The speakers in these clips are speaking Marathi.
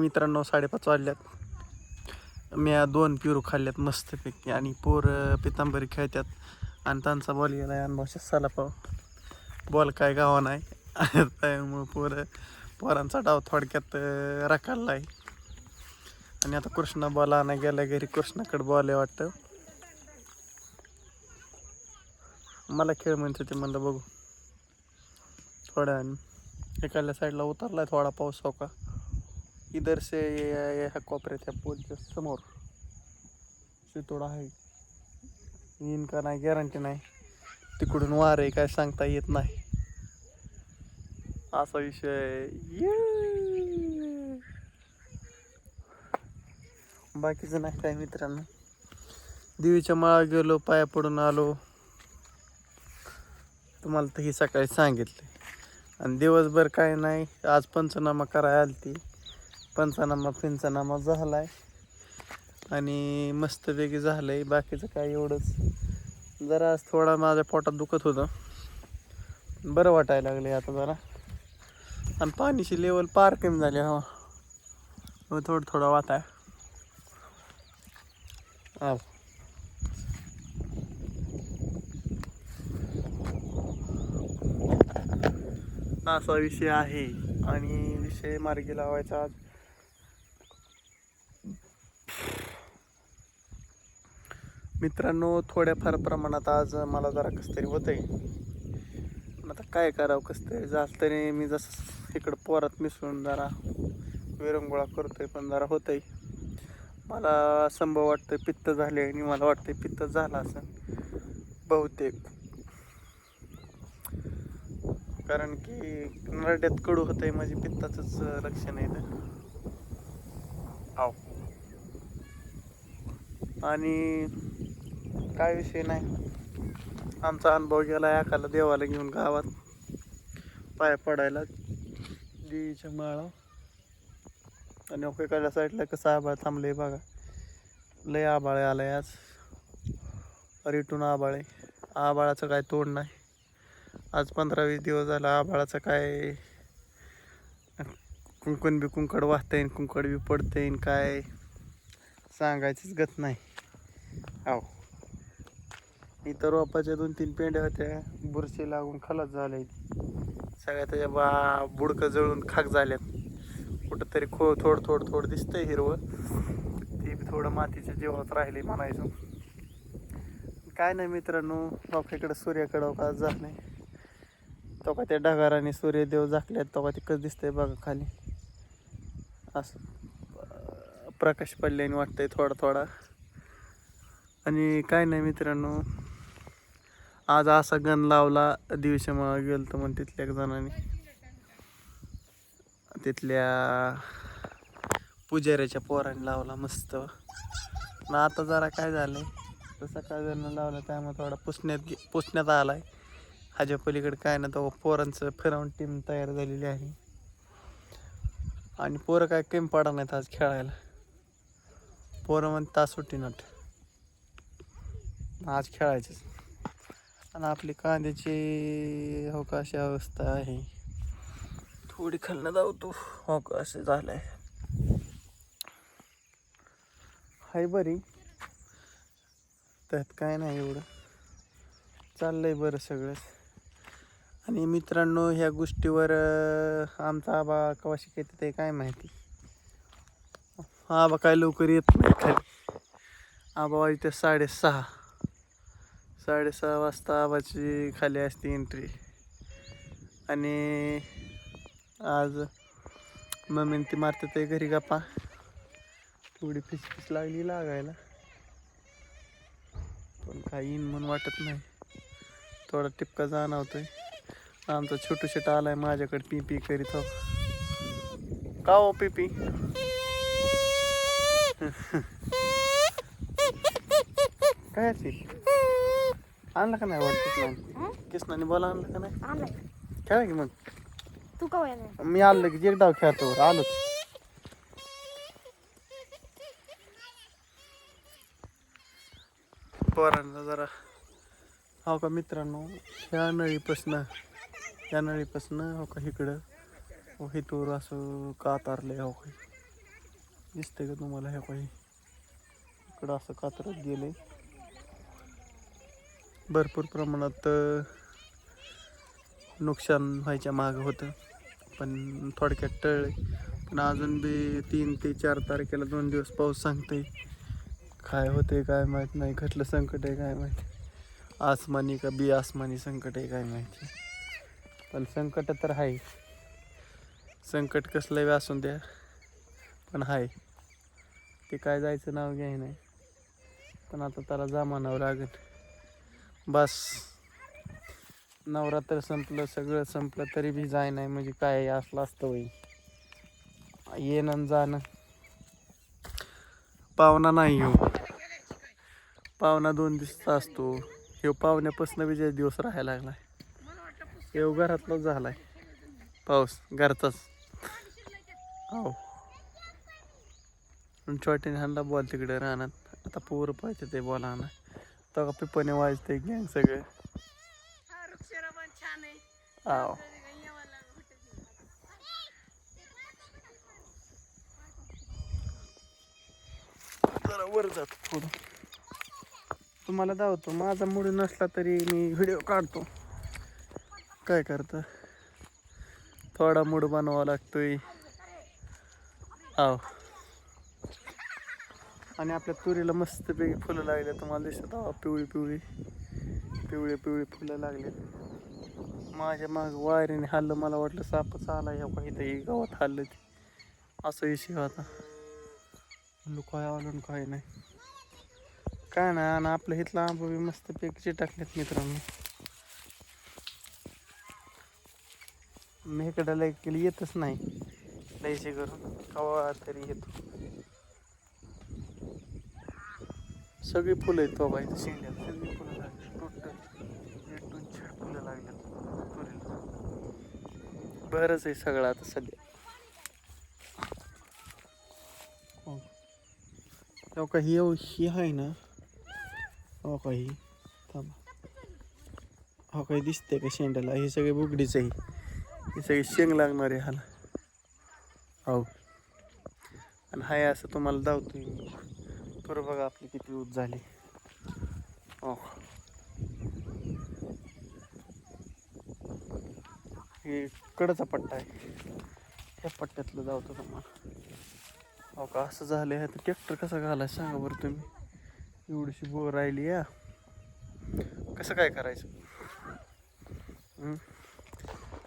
मित्रांनो साडेपाच वाजल्यात. मी दोन पिरू खाल्ल्यात मस्तपैकी आणि पोर पितांबरी खेळतात आणि त्यांचा बॉल गेला अनुभवशा साला पाव बॉल काय गावा नाही त्यामुळं पोर पोरांचा डाव थोडक्यात अं, आहे आणि आता कृष्णा बॉल आणा गेला घरी. कृष्णाकडे बॉल आहे वाटतं. मला खेळ म्हणते ते म्हणलं बघू. थोड्या आणि एखाद्या साईडला उतरला आहे थोडा पाऊस हो का? इधर से ह्या कोपऱ्याच्या पोलच्या समोर शितोडा आहे येईन का नाही गॅरंटी नाही। तिकडून वार आहे काय सांगता येत नाही. असा विषय ये. बाकीचं नाही काय मित्रांनो. देवीच्या माळा गेलो पाया पडून आलो. तुम्हाला तर ही सकाळी सांगितले. आणि दिवसभर काय नाही आज पंचनामा करायला आली ती पंचनामा फिंचनामा आहे आणि मस्तपैकी झालं आहे बाकीचं काय एवढंच. जरा आज थोडा माझ्या पोटात दुखत होतं. बरं वाटायला लागले आता जरा. आणि पाणीची लेवल पार कमी झाली हवा. मग थोडं थोडा वाता आहे असा विषय आहे. आणि विषय मार्गी लावायचा आज. मित्रांनो थोड्याफार प्रमाणात आज मला जरा कसं तरी होतंय. पण आता काय करावं कसं तरी झालं तरी मी जसं इकडं पोरात मिसळून जरा विरंगुळा करतोय पण जरा होतंय. मला संभव वाटतं पित्त झाले आणि मला वाटतंय पित्त झालं असं बहुतेक. कारण की नरड्यात कडू होतं आहे म्हणजे माझी पित्ताचंच लक्षण आहे तर. आव. आणि काय विषय नाही. आमचा अनुभव गेला एकाला देवाला घेऊन गावात. पाया पडायला. देवीच्या माळा. आणि ओकेकडल्या साईडला कसं आबाळ थांबले बघा. लय आबाळे आहे आज. रिटून आबाळे आबाळाचं काय तोड नाही. आज पंधरा वीस दिवस झाला आबाळाचं काय. कुंकण बी कुंकड वाहता कुंकड बी पडते काय. सांगायचीच गत नाही. आव इथं रोपाच्या दोन तीन पेंड्या होत्या. बुरशी लागून खलास झाल्या सगळ्या त्याच्या बा बुडकं जळून खाक झाल्यात. कुठंतरी खो थोडं थोडं थोडं दिसतंय हिरवं. ती बी थोडं मातीच्या जीवात राहिली म्हणायचं. काय नाही मित्रांनो इकडं सूर्याकडं का जात नाही तो का त्या ढगाराने सूर्यदेव झाकल्यात तो का ते कसं दिसतंय बघा खाली. असं प्रकाश पडल्याने वाटतंय थोडा थोडा. आणि काय नाही मित्रांनो आज असा गण लावला दिवशी मला गेलो तर मग तिथल्या एक जणांनी. तिथल्या पुजाऱ्याच्या पोराने लावला मस्त. ना आता जरा काय झालंय तर काय जण लावला त्यामुळे थोडा पुसण्यात गे- पुसण्यात आलाय. ह्याच्या पलीकडे काय ना तो पोरांचं फिरवून टीम तयार झालेली आहे. आणि पोरं काय कमी पडा नाहीत आज खेळायला. पोरं म्हणतात सुट्टी नट. आज खेळायचंच. आणि आपली कांद्याची हो का अशी अवस्था आहे. थोडी खाल्लं धावतो हो का असं झालंय. हाय बरी. त्यात काय नाही एवढं. चाललंय बरं सगळंच. आणि मित्रांनो ह्या गोष्टीवर आमचा आबा कवा शिकायचं ते काय माहिती. आबा काय लवकर येत नाही खाली. आबा वाजते साडेसहा. साडेसहा वाजता आबाची खाली असते एंट्री आणि आज मम्मीन ती मारते ते घरी गप्पा. थोडी फिसफिस लागली लागायला. पण काही येईन म्हणून वाटत नाही. थोडा टिपका जाणवतोय. आमचा छोटू शेट आलाय माझ्याकडे पी पी करीत हो. का हो पी पी? काय असेल? आणलं का नाही वाटत किसनाने? बोला आणलं का नाही? आणलाय खेळा की मग? तू का मी आलो की एक डाव खेळतो आलोच. पोरांना जरा हो का मित्रांनो ह्या नळीपासनं ह्या नळीपासनं हो का इकडं. हो हितूर असं कातारले हो का. दिसतंय का तुम्हाला ह्या काही इकडं असं कात्रत गेले भरपूर प्रमाणात नुकसान व्हायच्या मागं होतं. पण थोडक्यात टळले पण अजून बी तीन ते चार तारखेला दोन दिवस पाऊस सांगते काय होते काय माहीत नाही. कसलं संकट आहे काय माहिती. आसमानी का बी आसमानी संकट आहे काय माहिती. पण संकट तर आहे. संकट कसलं बी असून द्या पण आहे. ते काय जायचं नाव घ्याय नाही. पण आता त्याला जमानावं लागेल. बस. नवरात्र संपलं सगळं संपलं तरी बी जाय नाही म्हणजे काय असलं असतं होई येणं जाणं. पाहुणा नाही हो पाहुणा दोन दिवसाचा असतो. ह्यो पाहुण्यापासून विजय दिवस राहायला लागलाय. येऊ घरातलाच झालाय. पाऊस घरचाच. हो. आणि छोट्याने हाणला बॉल तिकडे राहणार आता पोरं पाहिजे ते बॉल आणा तेव्हा पिपणे वाजते गँग सगळे. आव जरा वर जातो थोडं. तुम्हाला दावतो माझा मूड नसला तरी मी व्हिडिओ काढतो. काय करतं? थोडा मूड बनवावा लागतोय. आव आणि आपल्या तुरीला मस्तपैकी फुलं लागले. तुम्हाला दिसत पिवळी पिवळी पिवळे पिवळे फुलं लागले. माझ्या माग वायरीने हल्लं मला वाटलं सापच आला या काही गावात हल्लं ते. असं विषय होता. म्हणलं काय आलं काय नाही. काय नाही आणि आपल्या इथला आंबा बी मस्त पैकीचे टाकलेत मित्रांनो. मी इकडं केली येतच नाही. लयचे करून कवा तरी येतो. सगळी फुलं आहेत बाबा इथं. शेंड्यात सगळी फुलं लागली. टोटल एक दोन चार फुलं लागल्यात. तुरीला. बरंच आहे सगळं आता सध्या. हो. हो का ही ही आहे ना? हो का ही? थांबा. हो काही दिसते का शेंड्याला? हे सगळे बुगडीच आहे. हे सगळे शेंग लागणार आहे ह्याला. हो. आणि हाय असं तुम्हाला धावतोय मी. बरं बघा किती ऊत झाली? हो हे कडचा पट्टा आहे. ह्या पट्ट्यातलं धावतो तुम्हाला. हो का असं झालं आहे तर ट्रॅक्टर कसा घालाय सांगा बरं तुम्ही. एवढीशी बोर राहिली या. कसं काय करायचं?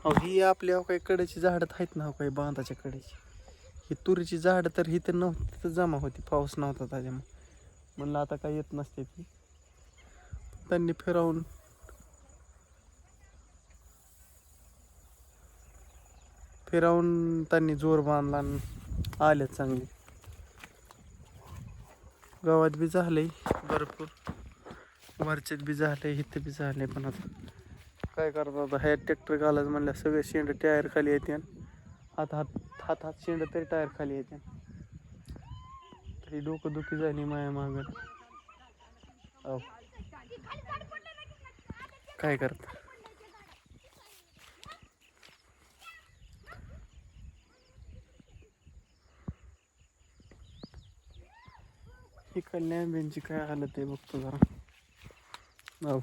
अहो ही आपल्या अहो काही कडेची झाडं आहेत ना अहो काही बांधाच्या कडेची. ही तुरीची झाडं तर ही तर नव्हती तर जमा होती. पाऊस नव्हता त्याच्यामुळे. म्हणलं आता काही येत नसते ती. त्यांनी फिरवून फिरवून त्यांनी जोर बांधला आले चांगले. गावात बी झाले भरपूर. वरच्यात बी झाले इथे बी झाले पण आता. काय करतात हे ट्रॅक्टर घालायचं म्हणलं सगळे शेंड टायर खाली येते आता हात हात हात शेंड तरी टायर खाली येते तरी डोकं दुखी झाली माया माग. अहो. काय करता? ही कल्याण काय हालत आहे बघतो जरा. हो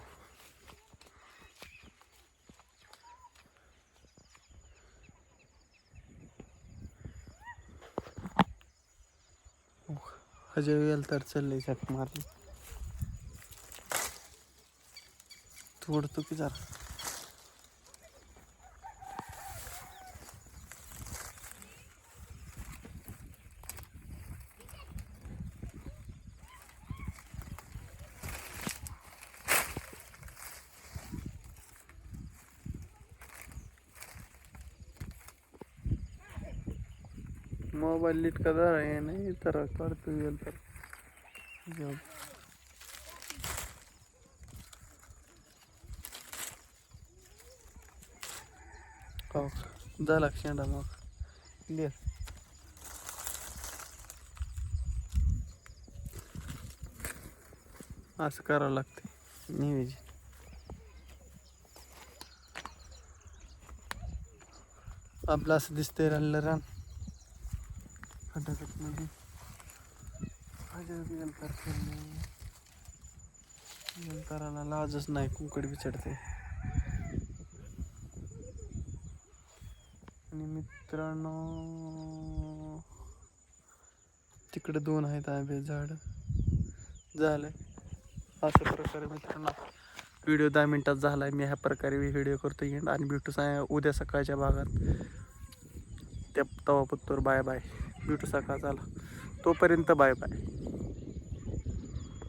अजय गेल तर चाललंय सात मारली तोडतो की जरा. मोबाईल इतका जरा आहे नाही तर काढतो गेल तर. जाऊ. हो झाला शेंडा मग. क्लिअर असं करावं लागते नियोजन आपलं असं दिसतंय राहिलं रान. मध्ये हजर लाजच नाही कुंकड विचडते आणि मित्रांनो तिकडे दोन आहेत आंबे झाड. झालंय. अशा प्रकारे मित्रांनो व्हिडिओ दहा मिनिटात झालाय. मी ह्या प्रकारे व्हिडिओ करतो येईन आणि भेटू सा उद्या सकाळच्या भागात. त्या तवापत्तोर बाय बाय. भेटू सकाळ झाला. तोपर्यंत बाय बाय.